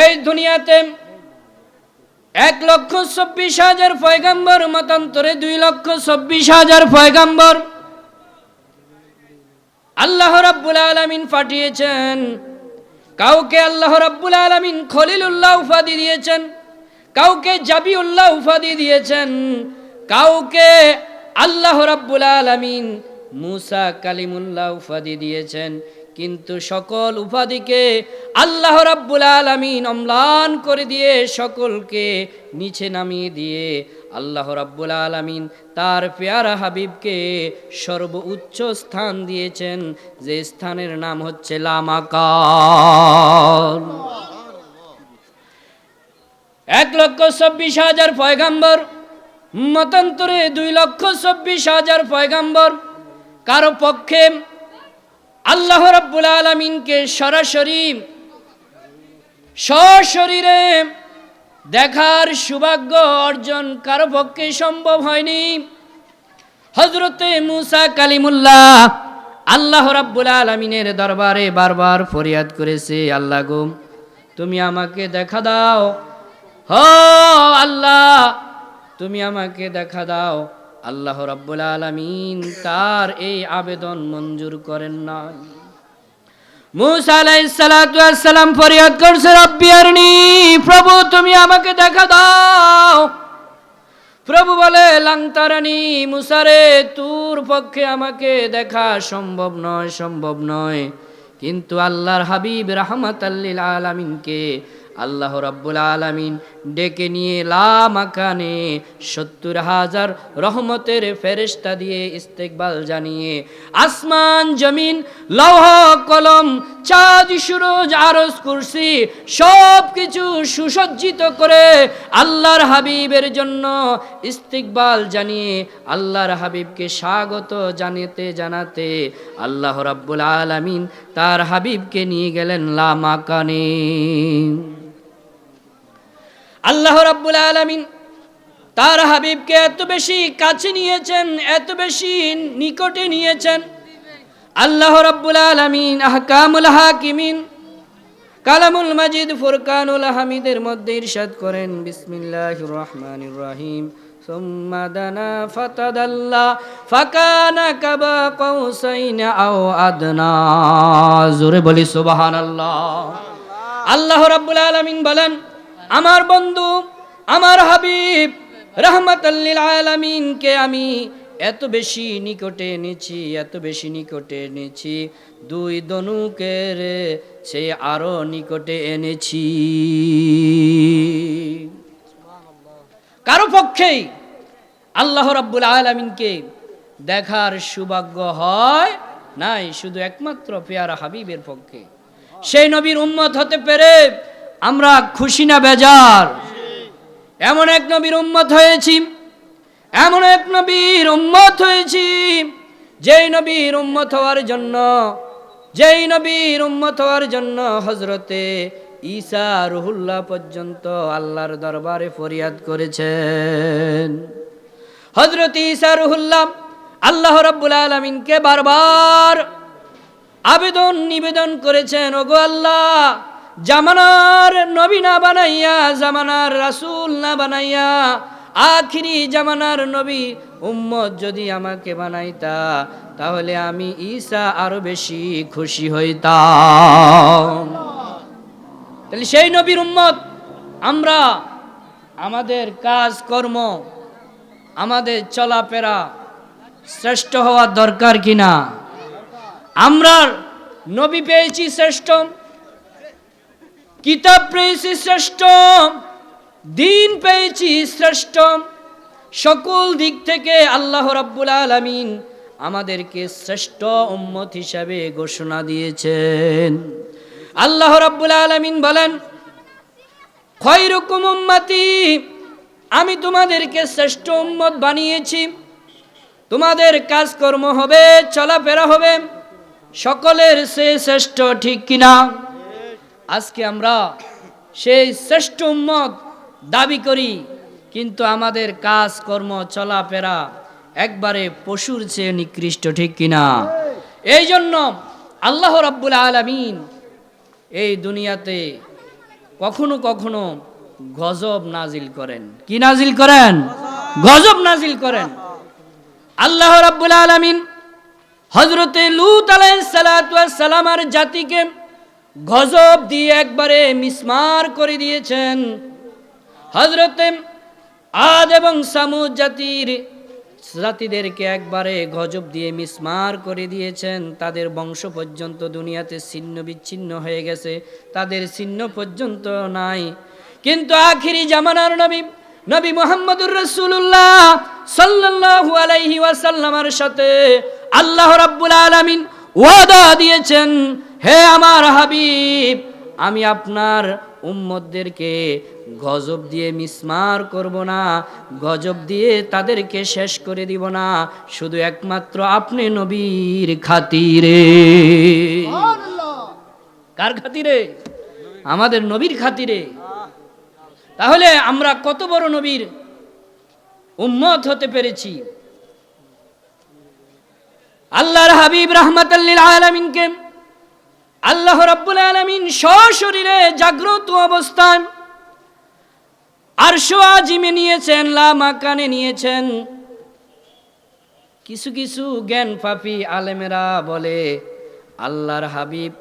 এই দুনিয়াতে এক লক্ষ চব্বিশ হাজার পয়গাম্বর, মতান্তরে দুই লক্ষ চব্বিশ হাজার পয়গাম্বর। আল্লাহ রাব্বুল আলামিন পাঠিয়েছেন। কাউকে আল্লাহ রাব্বুল আলামিন খলিলুল্লাহ উপাধি দিয়েছেন, কাউকে জাবিউল্লাহ উপাধি দিয়েছেন, কাউকে আল্লাহ রাব্বুল আলামিন মুসা কালিমুল্লাহ উপাধি দিয়েছেন। কিন্তু সকল উপাধিকে আল্লাহ রাব্বুল আলামিন অম্লান করে দিয়ে সকলকে নিচে নামিয়ে দিয়ে আল্লাহ রাব্বুল আলামিন তার পেয়ারা হাবিবকে সর্বোচ্চ স্থান দিয়েছেন, যে স্থানের নাম হচ্ছে লামাকার। এক লক্ষ চব্বিশ হাজার পয়গাম্বর, মতান্তরে দুই লক্ষ চব্বিশ হাজার পয়গাম্বর, কারও পক্ষে আল্লাহ রাব্বুল আলমিনকে সরাসরি সশরীরে দেখার সৌভাগ্য অর্জন কারও পক্ষে সম্ভব হয়নি। হজরতে মুসা কালিমুল্লাহ আল্লাহ রাব্বুল আলমিনের দরবারে বারবার ফরিয়াদ করেছে, আল্লাহ গুম তুমি আমাকে দেখা দাও। হ, আল্লাহ, তুমি আমাকে দেখা দাও। আল্লাহ রাব্বুল আলামিন তার এই আবেদন মঞ্জুর করেন না মুসা আলাইহিস সালাতু ওয়াস সালাম ফরিয়াদ করছে, রব্বি আরনি, প্রভু তুমি আমাকে দেখা দাও। প্রভু বলে লাংতারানি মুসারে তোর পক্ষে আমাকে দেখা সম্ভব নয় সম্ভব নয়। কিন্তু আল্লাহর হাবিব রাহমাত আল্লিল আলামিনকে আল্লাহ রাব্বুল আলামিন ডেকে নিয়ে লামাকানে সত্তর হাজার রহমতের ফেরেশতা দিয়ে ইস্তেকবাল জানিয়ে, আসমান, জমিন, লৌহ, কলম, চাঁদ, সুরজ আরজ কুরসি সব কিছু সুসজ্জিত করে আল্লাহর হাবিবের জন্য ইস্তিকবাল জানিয়ে আল্লাহর হাবিবকে স্বাগত জানাতে জানাতে আল্লাহ রাব্বুল আলামিন তার হাবিবকে নিয়ে গেলেন লামাকানে আল্লাহ রাব্বুল আলামিন তার হাবিবকে এত বেশি কাছে নিয়েছেন এত বেশি নিকটে নিয়েছেন আল্লাহ রাব্বুল আলামিন আহকামুল হাকিমিন কালামুল মাজিদ ফুরকানুল হামিদের মধ্যে ইরশাদ করেন বিসমিল্লাহির রহমানির রহিম ثم دنا فتدلى فكان كبا قوسين او ادنى জোরে বলি সুবহানাল্লাহ আল্লাহ রাব্বুল আলামিন বলেন আমার বন্ধু, আমার হাবিব রহমতাল্লিল আলামিনকে আমি এত বেশি নিকটে এনেছি, এত বেশি নিকটে এনেছি, দুই দনুকের সে আরও নিকটে এনেছি। কারও পক্ষেই আল্লাহ রাব্বুল আলামিনকে দেখার সৌভাগ্য হয় নাই, শুধু একমাত্র পেয়ারা হাবিবের পক্ষে। সেই নবীর উম্মত হতে পেরে আমরা খুশি না বেজার। এমন এক নবীর উম্মত হয়েছি, এমন এক নবীর উম্মত হয়েছি, যেই নবীর উম্মত হওয়ার জন্য, যেই নবীর উম্মত হওয়ার জন্য হজরতে ঈসা রুহুল্লাহ পর্যন্ত আল্লাহর দরবারে ফরিয়াদ করেছেন। হজরত ঈসা রুহুল্লাহ আল্লাহ রাব্বুল আলমিনকে বারবার আবেদন নিবেদন করেছেন, ওগো আল্লাহ জামানার নবী না বানাইয়া, জামানার রাসূল না বানাইয়া, আখিরি জামানার নবী উম্মত যদি আমাকে বানাইতা, তাহলে আমি ঈসা আরও বেশি খুশি হইতাম। তাহলে সেই নবীর উম্মত, আমরা আমাদের কাজ, কর্ম, আমাদের চলাফেরা শ্রেষ্ঠ হওয়ার দরকার কিনা? আমরা নবী পেয়েছি শ্রেষ্ঠ কিতাব পেয়েছি শ্রেষ্ঠ দিন পেয়েছি শ্রেষ্ঠ সকল দিক থেকে আল্লাহ রাব্বুল আলামিন আমাদেরকে শ্রেষ্ঠ উম্মত হিসাবে ঘোষণা দিয়েছেন। আল্লাহ রাব্বুল আলামিন বলেন, খয়রুকুম উম্মতি, আমি তোমাদেরকে শ্রেষ্ঠ উম্মত বানিয়েছি। তোমাদের কাজকর্ম হবে, চলাফেরা হবে, সকলের সে শ্রেষ্ঠ ঠিক কিনা? আজকে আমরা সেই শ্রেষ্ঠ উম্মত দাবি করি, কিন্তু আমাদের কাজকর্ম চলাফেরা একবারে পশুর চেয়ে নিকৃষ্ট, ঠিক কিনা? এই জন্য আল্লাহ রাব্বুল আলামিন এই দুনিয়াতে কখনো কখনো গজব নাজিল করেন। কি নাজিল করেন? গজব নাজিল করেন। আল্লাহ রাব্বুল আলামিন হজরতে লুত সালামার জাতিকে গজব দিয়ে একবারে মিসমার করে দিয়েছেন হজরতে আদ এবং সামুদ জাতির জাতিদেরকে একবারে গজব দিয়ে মিসমার করে দিয়েছেন। তাদের বংশ পর্যন্ত দুনিয়াতে ছিন্ন বিচ্ছিন্ন হয়ে গেছে। তাদের ছিন্ন পর্যন্ত নাই। কিন্তু আখিরি জামানার নবী নবী মোহাম্মদুর রসুল্লাহ সাল্লাল্লাহু আলাইহি ওয়াসাল্লামার সাথে আল্লাহ রাব্বুল আলামিন ওয়াদা দিয়েছেন হে আমার হাবিব আমি আপনার উম্মদদেরকে গজব দিয়ে মিসমার করব না গজব দিয়ে তাদেরকে শেষ করে দিব না শুধু একমাত্র আপনি নবীর খাতিরে। কার খাতিরে? আমাদের নবীর খাতিরে। তাহলে আমরা কত বড় নবীর উম্মত হতে পেরেছি? আল্লাহর হাবিব রহমতাল্লিল আলমিনকে আল্লাহ রব্বুল আলমিন সশরীরে জাগ্রত অবস্থান আর আজিমে নিয়েছেন লামাকানে নিয়েছেন। কিছু কিছু জ্ঞান পাপি আলেমেরা বলে আল্লাহর হাবিব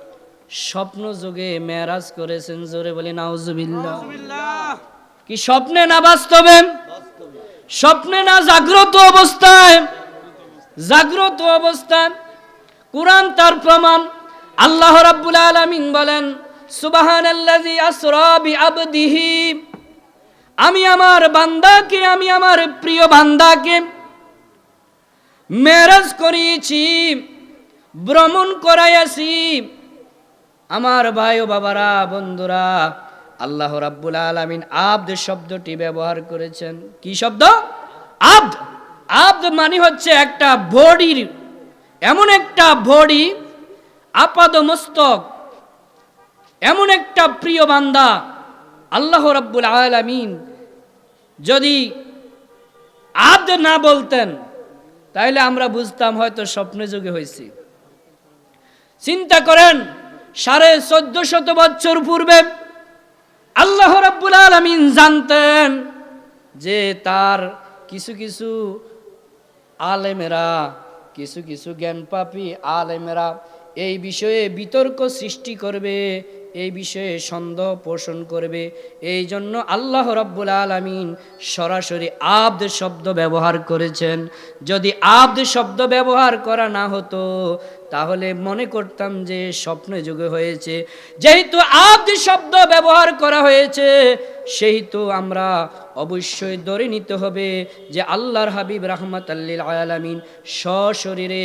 স্বপ্ন যোগে মেরাজ করেছেন জোরে বলে নাউজুবিল্লাহ। কি স্বপ্নে না বাস্তবে। স্বপ্নে না জাগ্রত অবস্থায়? জাগ্রত অবস্থায় কোরআন তার প্রমাণ। আল্লাহ রাব্বুল আলামিন বলেন, সুবহানাল্লাযী আসরা বিআবদিহি। আমি আমার বান্দাকে, আমি আমার প্রিয় বান্দাকে মেরাজ করিয়েছি, ভ্রমণ করাইয়াছি। আমার ভাই ও বাবারা, বন্ধুরা, আল্লাহ রাব্বুল আলামিন আব্দ শব্দটি ব্যবহার করেছেন। কি শব্দ? আব্দ। আব্দ মানে হচ্ছে একটা বডির এমন একটা বডি, আপাদ মস্তক। এমন একটা প্রিয় বান্দা, আল্লাহ রাব্বুল আলামিন। যদি আব্দ না বলতেন তাহলে আমরা বুঝতাম হয়তো স্বপ্নে যুগে হয়েছে চিন্তা করেন, সাড়ে চোদ্দ শত বছর পূর্বে আল্লাহ রাব্বুল আলামিন জানতেন যে তার কিছু কিছু আলেমেরা, কিছু কিছু জ্ঞান পাপি আলেমেরা এই বিষয়ে বিতর্ক সৃষ্টি করবে, এই বিষয়ে সন্দেহ পোষণ করবে। এই জন্য আল্লাহ রব্বুল আলমিন সরাসরি আব্দ শব্দ ব্যবহার করেছেন। যদি আব্দ শব্দ ব্যবহার করা না হতো তাহলে মনে করতাম যে স্বপ্ন যুগে হয়েছে। যেহেতু আব্দ শব্দ ব্যবহার করা হয়েছে সেহেতু আমরা অবশ্যই ধরে নিতে হবে যে আল্লাহর হাবিব রহমত আল্লিল আলামিন সশরীরে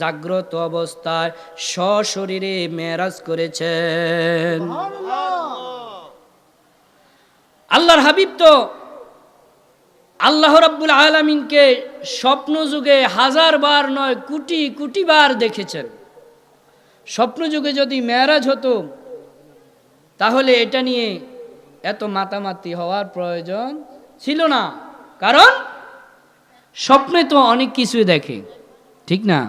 জাগ্রত অবস্থায় সশরীরে মেরাজ করেছেন। আল্লাহর হাবিব তো আল্লাহ রাব্বুল আলামিনকে স্বপ্ন যুগে হাজার বার নয়, কোটি কোটি বার দেখেছেন। স্বপ্ন যুগে যদি মেয়ারাজ হতো, তাহলে এটা নিয়ে এত মাতামাতি হওয়ার প্রয়োজন ছিল না। কারণ স্বপ্নে তো অনেক কিছুই দেখে, ঠিক না?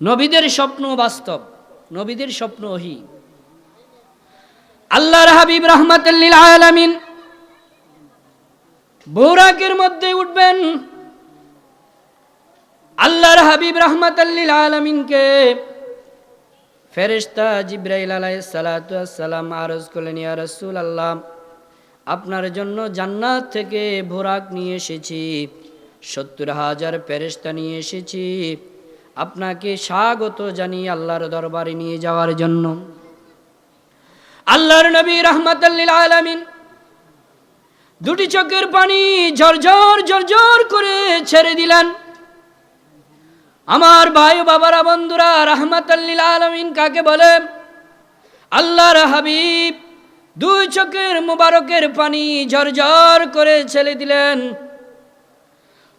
নবীদের স্বপ্ন বাস্তব, নবীদের স্বপ্ন ওহি আল্লাহর হাবিব রহমাতাল্লিল আলামিন বোরাকের মধ্যে উঠবেন। আল্লাহর হাবিব রহমাতাল্লিল আলামিনকে ফেরেশতা জিব্রাইল আলাইহিস সালাতু সালাম আরজ করলেন, ইয়া রাসূল আল্লাহ আপনার জন্য জান্নাত থেকে ভোরাক নিয়ে এসেছি, সত্তর হাজার ফেরেশতা নিয়ে এসেছি। আপনাকে স্বাগত জানিয়ে আল্লাহর দরবারে নিয়ে যাওয়ার জন্য। আল্লাহর নবী রহমাতাল্লিল আলামিন দুটি চোখের পানি ঝরঝর ঝরঝর করে ছেড়ে দিলেন। আমার ভাই বাবারা, বন্ধুরা রহমাতাল্লিল আলমিন কাকে বলে? আল্লাহর হাবিব দুই চোখের মুবারকের পানি ঝরঝর করে ছেড়ে দিলেন।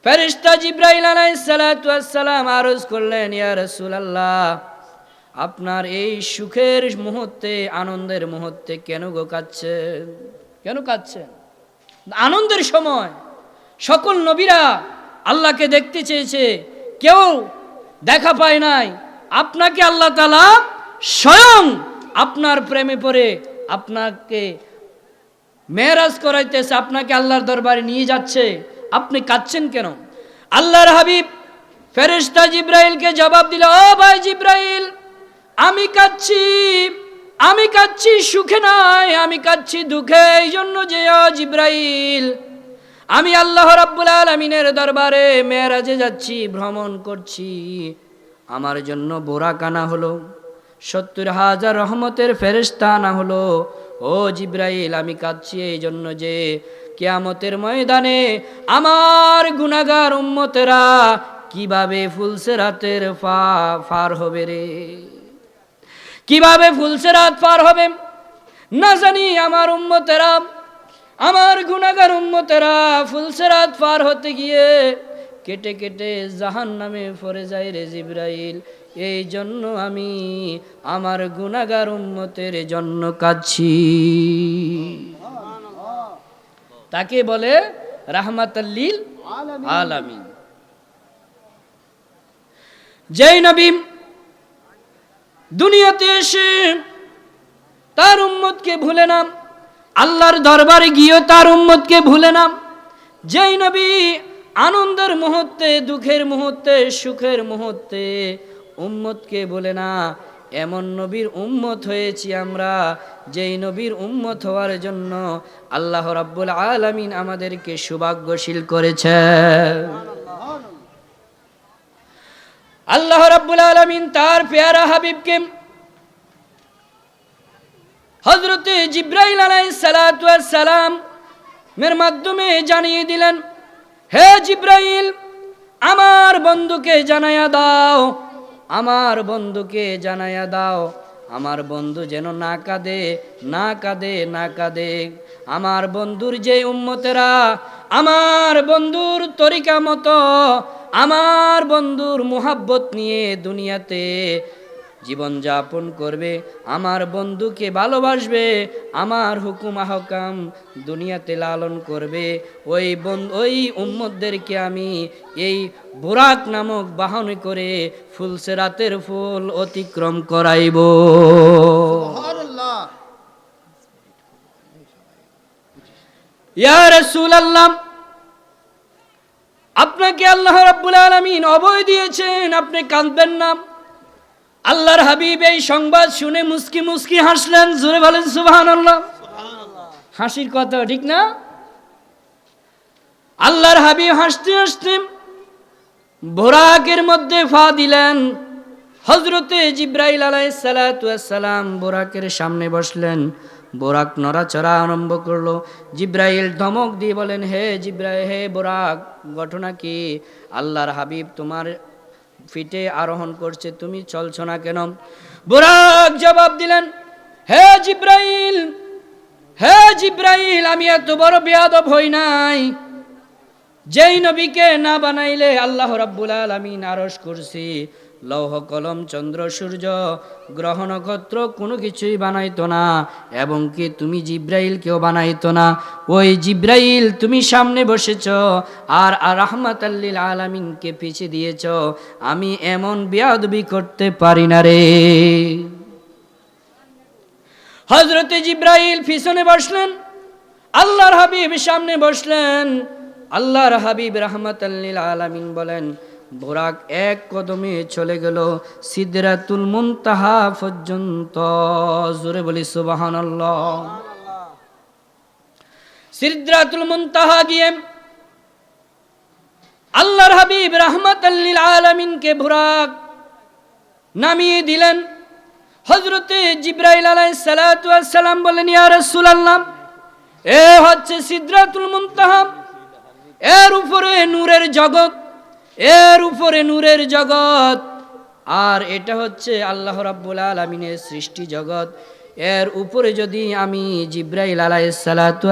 ফেরিস্তা জিব্রাইল আলাইসালাম আরজ করলেন, ইয়া রাসূলুল্লাহ, আপনার এই সুখের মুহূর্তে, আনন্দের মুহূর্তে কেন গো কাঁদছেন? কেন কাঁদছেন? আনন্দের সময়। সকল নবীরা আল্লাহকে দেখতে চেয়েছে। কেউ দেখা পায় নাই। আপনাকে আল্লাহ তালা স্বয়ং আপনার প্রেমে পড়ে আপনাকে মেরাজ করাইতেছে, আপনাকে আল্লাহর দরবারে নিয়ে যাচ্ছে। আপনি কাঁদছেন কেন? আল্লাহর হাবিব ফেরেশতা জিব্রাইলকে জবাব দিল, ও ভাই জিব্রাইল, আমি কাঁদছি। আমি কাচ্ছি সুখে নাই, আমি কাচ্ছি দুঃখে এই জন্য যে জিব্রাইল আমি আল্লাহ রাব্বুল আলামিনের দরবারে মেরাজে যাচ্ছি, ভ্রমণ করছি। আমার জন্য বোরা কানা হলো, সত্তর হাজার রহমতের ফেরেস্তা না হলো। ও জিব্রাইল, আমি কাঁদছি এই জন্য যে কেয়ামতের ময়দানে আমার গুনাগার উম্মতেরা কীভাবে ফুলসেরাতের ফা, ফার হবে রে? কীভাবে ফুলসেরাত পার হবে? না জানি আমার উম্মতেরা আমার গুনাগার উম্মতেরা ফুলসেরাত পার হতে গিয়ে কেটে কেটে জাহান নামে পড়ে যায় রে জিব্রাইল। এই জন্য আমি আমার গুনাগার উম্মতের জন্য কাঁদছি। তাকে বলে রাহমাতাল্লিল আলামিন। যেই নবী দুনিয়াতে এসে তার উম্মতকে ভুলে নাম, আল্লাহর দরবারে গিয়েও তার উম্মতকে ভুলে নাম। যেই নবী আনন্দের মুহূর্তে, দুঃখের মুহূর্তে, সুখের মুহূর্তে উম্মতকে বলে, না, এমন নবীর উম্মত হয়েছি আমরা, যেই নবীর উম্মত হওয়ার জন্য আল্লাহ রাব্বুল আলামিন আমাদেরকে সৌভাগ্যশীল করেছে আল্লাহ রাব্বুল আলামিন তার পেয়ারা হাবিবকে হজরতে জিব্রাইল ওয়াস সালাম মের মাধ্যমে জানিয়ে দিলেন, হে জিব্রাইল, আমার বন্ধুকে জানায়া দাও, আমার বন্ধুকে জানায়া দাও, আমার বন্ধু যেন না কাঁদে না কাঁদে না কাঁদে, আমার বন্ধুর যে উম্মতেরা, আমার বন্ধুর তরিকা মতো আমার বন্ধুর মোহাব্বত নিয়ে দুনিয়াতে জীবন যাপন করবে আমার বন্ধুকে ভালোবাসবে আমার হুকুম আহকাম দুনিয়াতে লালন করবে। ওই ওই উম্মতদেরকে আমি এই বোরাক নামক বাহনে করে ফুলসেরাতের ফুল অতিক্রম করাইব। সুবহানাল্লাহ। ইয়া রাসূলুল্লাহ আপনাকে আল্লাহ রাব্বুল আলামিন অভয় দিয়েছেন আপনি কাঁদবেন না। আল্লাহর হাবিব এই সংবাদ শুনে মুস্কি মুস্কি হাসলেন জোরে বলেন সুবহানাল্লাহ। হাসির কথা ঠিক না? আল্লাহর হাবিব হাসতে হাসতে বোরাকের মধ্যে ফা দিলেন। হজরতে জিব্রাইল আলাইসালাম বোরাকের সামনে বসলেন। বোরাক নড়াচড়া আরম্ভ করল। জিব্রাইল ধমক দিয়ে বলেন, হে জিব্রাইল, হে বোরাক, ঘটনা কি? আল্লাহর হাবিব তোমার ফিটে আরোহণ করছে, তুমি চলছ না কেন? বোরাক জবাব দিলেন, হে জিব্রাইল হে জিব্রাইল, আমি এত বড় বেয়াদব হই নাই। যেই নবীকে না বানাইলে আল্লাহ রাব্বুল আলামিন আরশ করছি। লৌহ কলম, চন্দ্র, সূর্য, গ্রহ, নক্ষত্র কোনো কিছুই বানাইতো না, এবং কি তুমি জিব্রাইলকেও বানাইতো না। ওই জিব্রাইল তুমি সামনে বসেছ, আর রহমাত আল্লিল আলামিনকে পিছিয়ে দিয়েছ। আমি এমন বেয়াদবি করতে পারি না রে। হজরতে জিব্রাইল পিছনে বসলেন, আল্লাহর হাবিব সামনে বসলেন, আল্লাহর হাবিব রহমতাল্লিল আলামিন বলেন বোরাক এক কদমে চলে গেল সিদরাতুল মুনতাহা পর্যন্ত। জোরে বলি সুবাহান সিদরাতুল মুনতাহা গিয়ে আল্লাহর হাবিব রহমতাল্লিল আলামিনকে বোরাক নামিয়ে দিলেন। হজরতে জিব্রাইল আলাইহিস সালাম বলেন ইয়া রাসূলুল্লাহ, এ হচ্ছে সিদরাতুল মুনতাহা। এর উপরে নূরের জগৎ এর উপরে নূরের জগৎ। আর এটা হচ্ছে আল্লাহ রাব্বুল আলামিনের সৃষ্টি জগৎ। এর উপরে যদি আমি জিব্রাইল আলাইহিস সালাতু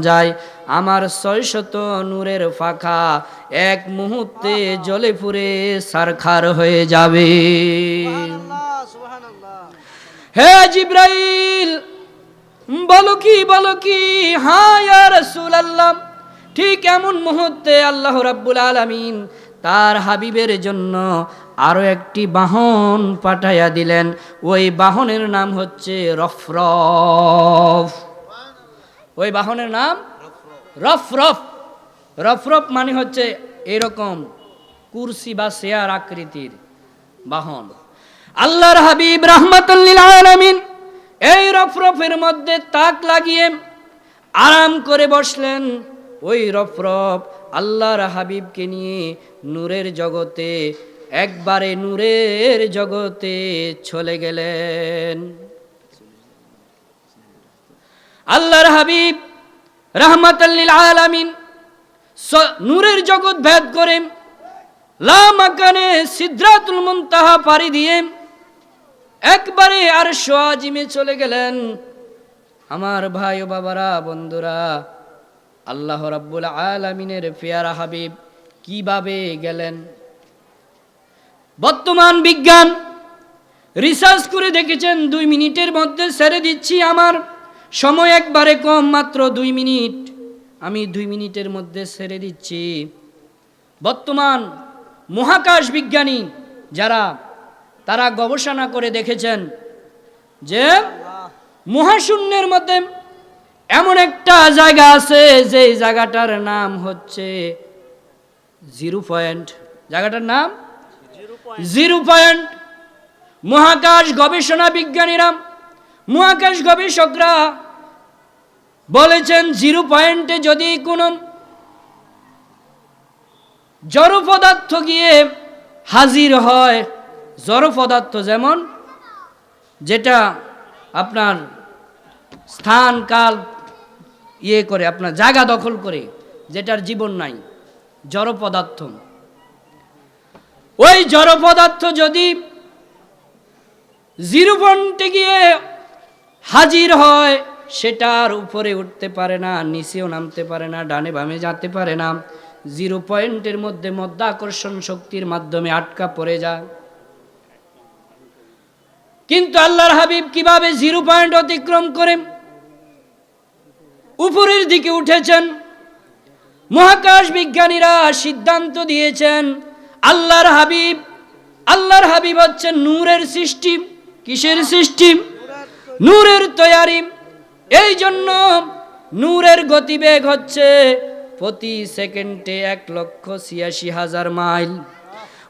যাই আমার ছয়শত নূরের ফাঁকা এক মুহূর্তে জলে পুড়ে সারখার হয়ে যাবে। আল্লাহ হে জিব্রাইল বলো কি বলো কি? হ্যাঁ ইয়া রাসূলুল্লাহ ঠিক এমন মুহূর্তে আল্লাহ রাব্বুল আলামিন তার হাবিবের জন্য আরও একটি বাহন পাঠাইয়া দিলেন। ওই বাহনের নাম হচ্ছে রফরফ। ওই বাহনের নাম? রফরফ। রফরফ মানে হচ্ছে এরকম কুরসি বা শেয়ার আকৃতির বাহন। আল্লাহর হাবিব রহমতুল্লিল আলামিন এই রফরফের মধ্যে তাক লাগিয়ে আরাম করে বসলেন। ওই রফরফ আল্লাহর হাবিবকে নিয়ে নূরের জগতে, একবারে নূরের জগতে চলে গেলেন। আল্লাহর হাবিব রহমতুল্লিল আলামিন নূরের জগৎ ভেদ করে লামাকানে সিদ্ধাতুল মুনতাহা পাড়ি দিয়ে একবারে আর সোয়াজিমে চলে গেলেন। আমার ভাই ও বাবারা, বন্ধুরা, আল্লাহ রাব্বুল আলামিনের ফেয়ারা হাবিব কীভাবে গেলেন? বর্তমান বিজ্ঞান রিসার্চ করে দেখেছেন, দুই মিনিটের মধ্যে সেরে দিচ্ছি আমার। সময় একবারে কম, মাত্র দুই মিনিট। আমি দুই মিনিটের মধ্যে সেরে দিচ্ছি। বর্তমান মহাকাশ বিজ্ঞানী যারা, তারা গবেষণা করে দেখেছেন যে মহাশূন্যের মধ্যে এমন একটা জায়গা আছে যে জায়গাটার নাম হচ্ছে জিরো পয়েন্ট, জায়গাটার নাম? Zero point. মহাকাশ গবেষণা বিজ্ঞানীরা, মহাকাশ গবেষকরা বলেছেন জিরো পয়েন্টে যদি কোনো জড় পদার্থ গিয়ে হাজির হয়, জড় পদার্থ যেমন যেটা আপনার স্থান, কাল ইয়ে করে, আপনার জায়গা দখল করে, যেটার জীবন নাই। জড় পদার্থ ওই জড় পদার্থ যদি জিরো পয়েন্টে গিয়ে হাজির হয়, সেটার উপরে উঠতে পারে না, নিচেও নামতে পারে না, ডানে বামে যেতে পারে না, জিরো পয়েন্টের মধ্যে মধ্যাকর্ষণ শক্তির মাধ্যমে আটকা পড়ে যায়। কিন্তু আল্লাহর হাবিব কীভাবে জিরো পয়েন্ট অতিক্রম করে? উপরের দিকে উঠেছেন মহাকাশ বিজ্ঞানীরা সিদ্ধান্ত দিয়েছেন, আল্লাহর হাবিব আল্লাহর হাবিব হচ্ছে নূরের সৃষ্টি। কিসের সৃষ্টি? নূরের তৈয়ারি। এই জন্য নূরের গতিবেগ হচ্ছে প্রতি সেকেন্ডে এক লক্ষ ছিয়াশি হাজার মাইল।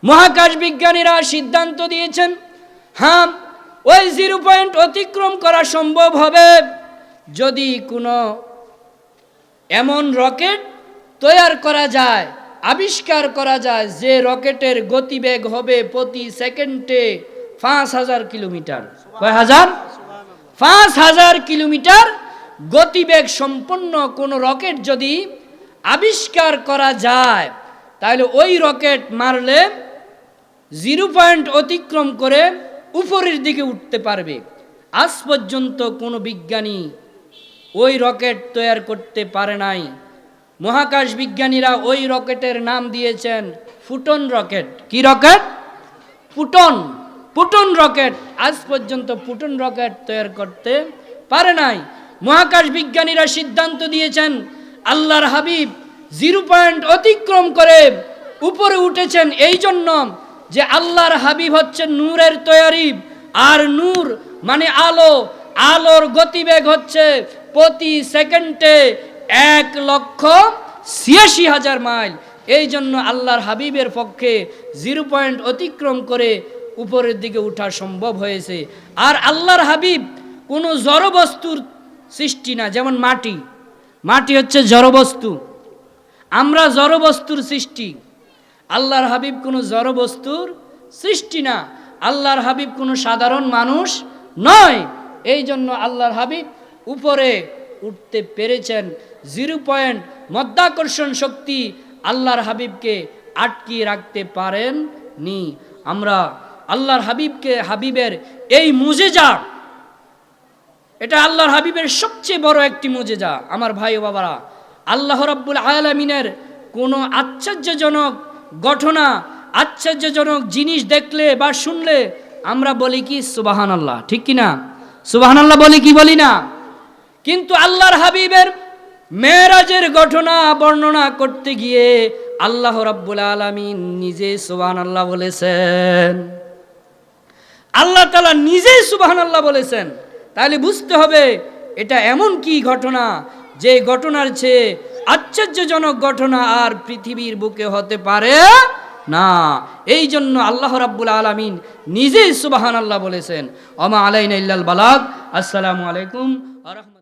মহাকাশ বিজ্ঞানীরা সিদ্ধান্ত দিয়েছেন হ্যাঁ ওই জিরো পয়েন্ট অতিক্রম করা সম্ভব হবে যদি কোনো এমন রকেট তৈয়ার করা যায়, আবিষ্কার করা যায় যে রকেটের গতিবেগ হবে প্রতি সেকেন্ডে পাঁচ হাজার কিলোমিটার। কয় হাজার? পাঁচ হাজার কিলোমিটার গতিবেগ সম্পন্ন কোনো রকেট যদি আবিষ্কার করা যায়, তাহলে ওই রকেট মারলে জিরো পয়েন্ট অতিক্রম করে উপরের দিকে উঠতে পারবে। আজ পর্যন্ত কোনো বিজ্ঞানী ওই রকেট তৈরি করতে পারে নাই। মহাকাশ বিজ্ঞানীরা ওই রকেটের নাম দিয়েছেন ফুটন রকেট। কি রকেট? পুটন। পুটন রকেট। আজ পর্যন্ত পুটন রকেট তৈরি করতে পারে নাই। মহাকাশ বিজ্ঞানীরা সিদ্ধান্ত দিয়েছেন, আল্লাহর হাবিব জিরো পয়েন্ট অতিক্রম করে উপরে উঠেছেন এই জন্য যে আল্লাহর হাবিব হচ্ছে নূরের তৈয়ারি। আর নূর মানে আলো। আলোর গতিবেগ হচ্ছে প্রতি সেকেন্ডে এক লক্ষ ছিয়াশি হাজার মাইল। এই জন্য আল্লাহর হাবিবের পক্ষে জিরো পয়েন্ট অতিক্রম করে উপরের দিকে ওঠা সম্ভব হয়েছে। আর আল্লাহর হাবিব কোনো জড়বস্তুর সৃষ্টি না, যেমন মাটি। মাটি হচ্ছে জড়বস্তু। আমরা জড়বস্তুর সৃষ্টি। আল্লাহর হাবিব কোনো জড়বস্তুর সৃষ্টি না। আল্লাহর হাবিব কোনো সাধারণ মানুষ নয়। এই জন্য আল্লাহর হাবিব উপরে উঠতে পেরেছেন। জিরো পয়েন্ট মধ্যাকর্ষণ শক্তি আল্লাহর হাবিবকে আটকিয়ে রাখতে পারেন নি। আমরা আল্লাহর হাবিবকে, হাবিবের এই মুজেজা, এটা আল্লাহর হাবিবের সবচেয়ে বড় একটি মুজেজা। আমার ভাই ও বাবারা, আল্লাহ রাব্বুল আলামিনের কোনো আশ্চর্যজনক ঘটনা, আশ্চর্যজনক জিনিস দেখলে বা শুনলে আমরা বলি কি সুবাহান আল্লাহ ঠিক কি না সুবাহান আল্লাহ বলি কি, বলি না? কিন্তু আল্লাহর হাবিবের মেয়েরাজের ঘটনা বর্ণনা করতে গিয়ে আল্লাহ রাব্বুল আলামিন নিজে সুবহান আল্লাহ বলেছেন। আল্লাহ তালা নিজেই সুবাহান আল্লাহ বলেছেন। তাহলে বুঝতে হবে এটা এমন কি ঘটনা, যে ঘটনার চেয়ে আশ্চর্যজনক ঘটনা আর পৃথিবীর বুকে হতে পারে না। এই জন্য আল্লাহ রাব্বুল আলামিন নিজেই সুবাহান আল্লাহ বলেছেন অমা আলাইনা ইল্লাল বালাগ। আসসালামু আলাইকুম আ।